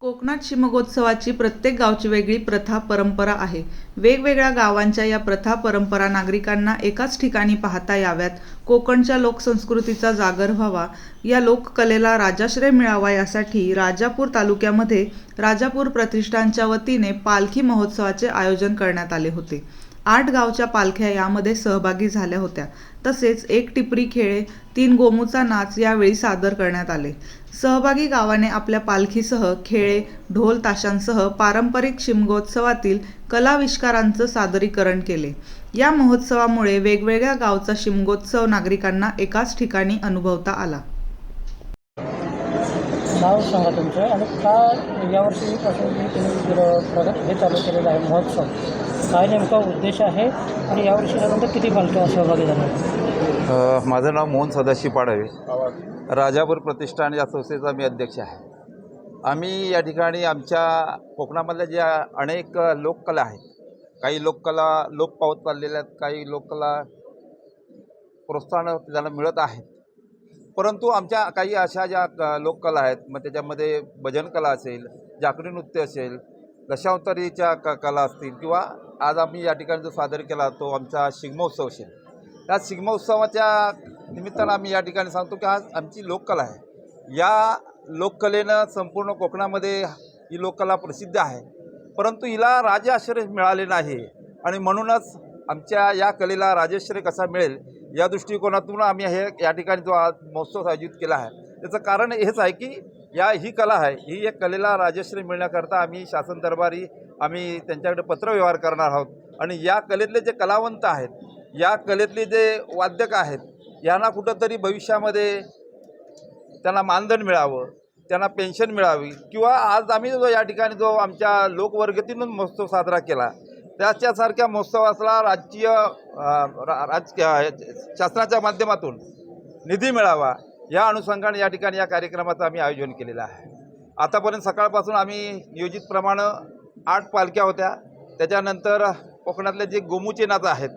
कोकणात शिमगोत्सवाची प्रत्येक गावची वेगळी प्रथा परंपरा आहे. वेगवेगळ्या गावांच्या या प्रथा परंपरा नागरिकांना एकाच ठिकाणी पाहता याव्यात. कोकणच्या लोकसंस्कृतीचा जागर व्हावा. या लोककलेला राजाश्रय मिळावा यासाठी राजापूर तालुक्यामध्ये राजापूर प्रतिष्ठानच्या वतीने पालखी महोत्सवाचे आयोजन करण्यात आले होते. आठ गावच्या पालख्या यामध्ये सहभागी झाल्या होत्या. तसेच एक टिपरी खेळे तीन गोमूचा नाच यावेळी सादर करण्यात आले. सहभागी गावाने आपल्या पालखीसह खेळे ढोल ताशांसह पारंपरिक शिमगोत्सवातील कलाविष्कारांचं सादरीकरण केले. या महोत्सवामुळे वेगवेगळ्या गावचा शिमगोत्सव नागरिकांना एकाच ठिकाणी अनुभवता आला. नाव सांगा तुमचं. आणि का यावर्षीपासून प्रगत हे चालू केलेलं आहे महोत्सव? काय नेमका उद्देश आहे आणि यावर्षी साधारणतः किती पालख्या सहभागी झाल्या माझं नाव मोहन सदाशिव पाडवे. राजापूर प्रतिष्ठान या संस्थेचा मी अध्यक्ष आहे. आम्ही या ठिकाणी आमच्या कोकणामधल्या ज्या अनेक लोककला आहेत काही लोककला लोप पावत चाललेल्या आहेत काही लोककला प्रोत्साहन त्याला मिळत आहेत. परंतु आमच्या काही अशा ज्या लोककला आहेत मग त्याच्यामध्ये भजनकला असेल जाकडी नृत्य असेल दशावतारीच्या क कला असतील किंवा आज आम्ही या ठिकाणी जो सादर केला तो आमचा शिगमोत्सव असेल. त्या शिगमोत्सवाच्या निमित्तानं आम्ही या ठिकाणी सांगतो की आज आमची लोककला आहे. या लोककलेनं संपूर्ण कोकणामध्ये ही लोककला प्रसिद्ध आहे. परंतु हिला राजआश्रय मिळाले नाही आणि म्हणूनच आमच्या या कलेला राजाश्रय कसा मिळेल या दृष्टिकोनातून आम्ही हे या ठिकाणी जो आज महोत्सव आयोजित केला आहे. त्याचं कारण हेच आहे की या ही कला आहे. ही एक कलेला राजश्री मिळण्याकरता आम्ही शासन दरबारी आम्ही त्यांच्याकडे पत्रव्यवहार करणार आहोत. आणि या कलेतले जे कलावंत आहेत या कलेतले जे वाद्यक आहेत यांना कुठंतरी भविष्यामध्ये त्यांना मानधन मिळावं त्यांना पेन्शन मिळावी किंवा आज आम्ही जो या ठिकाणी जो आमच्या लोकवर्गतीतून महोत्सव साजरा केला त्याच्यासारख्या महोत्सवाला राज्य रा- राज शासनाच्या माध्यमातून निधी मिळावा या अनुषंगाने या ठिकाणी या कार्यक्रमाचं आम्ही आयोजन केलेलं आहे. आतापर्यंत सकाळपासून आम्ही नियोजितप्रमाणे आठ पालख्या होत्या. त्याच्यानंतर कोकणातले जे गोमूचे नाच आहेत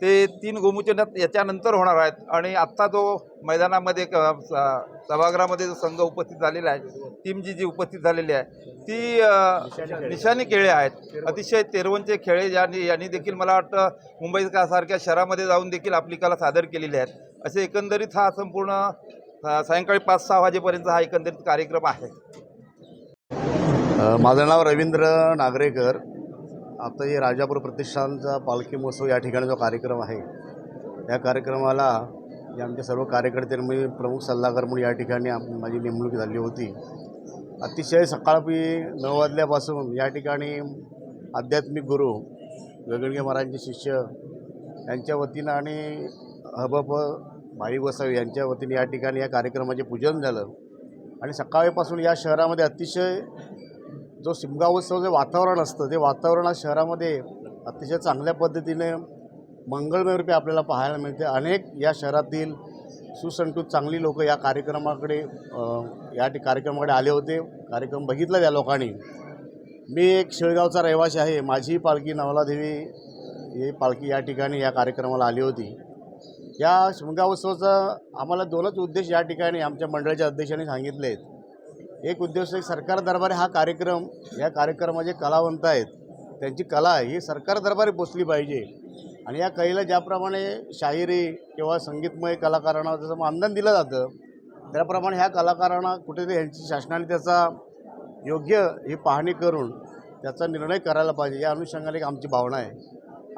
ते तीन गोमूचे नाच याच्यानंतर होणार आहेत. आणि आत्ता जो मैदानामध्ये क- स- सभागृहामध्ये जो संघ उपस्थित झालेला आहे टीम जी जी उपस्थित झालेली आहे ती निशाणी खेळे आहेत. अतिशय तेरवंचे खेळे यांनी यांनी देखील मला वाटतं मुंबईसारख्या शहरामध्ये जाऊन देखील आपली कला सादर केलेली आहेत. असे एकंदरीत हा संपूर्ण सायंकाळी पाच सहा वाजेपर्यंत हा एकंदरीत कार्यक्रम आहे. माझं नाव रवींद्र नागरेकर. आता हे राजापूर प्रतिष्ठानचा पालखी महोत्सव या ठिकाणी जो कार्यक्रम आहे या कार्यक्रमाला जे आमचे सर्व कार्यकर्त्यांनी प्रमुख सल्लागार म्हणून या ठिकाणी माझी नेमणूक झाली होती. अतिशय सकाळपी नऊ वाजल्यापासून या ठिकाणी आध्यात्मिक गुरु गगनगे महाराजांचे शिष्य यांच्या वतीनं आणि हबप भाई गोसावी यांच्या वतीने या ठिकाणी या कार्यक्रमाचे पूजन झालं. आणि सकाळपासून या शहरामध्ये अतिशय जो शिमगावोत्सव जे वातावरण असतं ते वातावरण आज शहरामध्ये अतिशय चांगल्या पद्धतीने मंगळमय रूपी आपल्याला पाहायला मिळते. अनेक या शहरातील सुसंस्कृत चांगली लोक या कार्यक्रमाकडे या कार्यक्रमाकडे आले होते. कार्यक्रम बघितला त्या लोकांनी. मी एक शेळगावचा रहिवासी आहे. माझी पालखी नवलादेवी ही पालखी या ठिकाणी या कार्यक्रमाला आली होती. या शिमगा उत्सवाचा आम्हाला दोनच उद्देश या ठिकाणी आमच्या मंडळाच्या अध्यक्षांनी सांगितले आहेत. एक उद्देश एक सरकार दरबारी हा कार्यक्रम या कार्यक्रमाचे कलावंत आहेत. त्यांची कला ही सरकार दरबारी पोचली पाहिजे. आणि या कलेला ज्याप्रमाणे शाहिरी किंवा संगीतमय कलाकारांना जसं मानधन दिलं जातं त्याप्रमाणे ह्या कलाकारांना कुठेतरी यांची शासनाने त्याचा योग्य ही पाहणी करून त्याचा निर्णय करायला पाहिजे या अनुषंगाने एक आमची भावना आहे.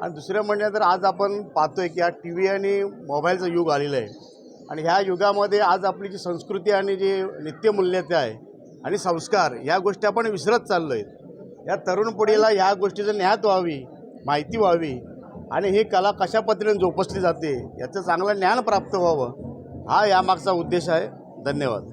आणि दुसरं म्हणजे तर आज आपण पाहतोय की हा टी व्ही आणि मोबाईलचं युग आलेलं आहे. आणि ह्या युगामध्ये आज आपली जी संस्कृती आणि जी नित्यमूल्यते आहे आणि संस्कार ह्या गोष्टी आपण विसरत चाललो आहेत या तरुण पिढीला ह्या गोष्टीचं ज्ञात व्हावी माहिती व्हावी आणि ही कला कशा पद्धतीने जोपासली जाते याचं चांगलं ज्ञान प्राप्त व्हावं हा यामागचा उद्देश आहे. धन्यवाद.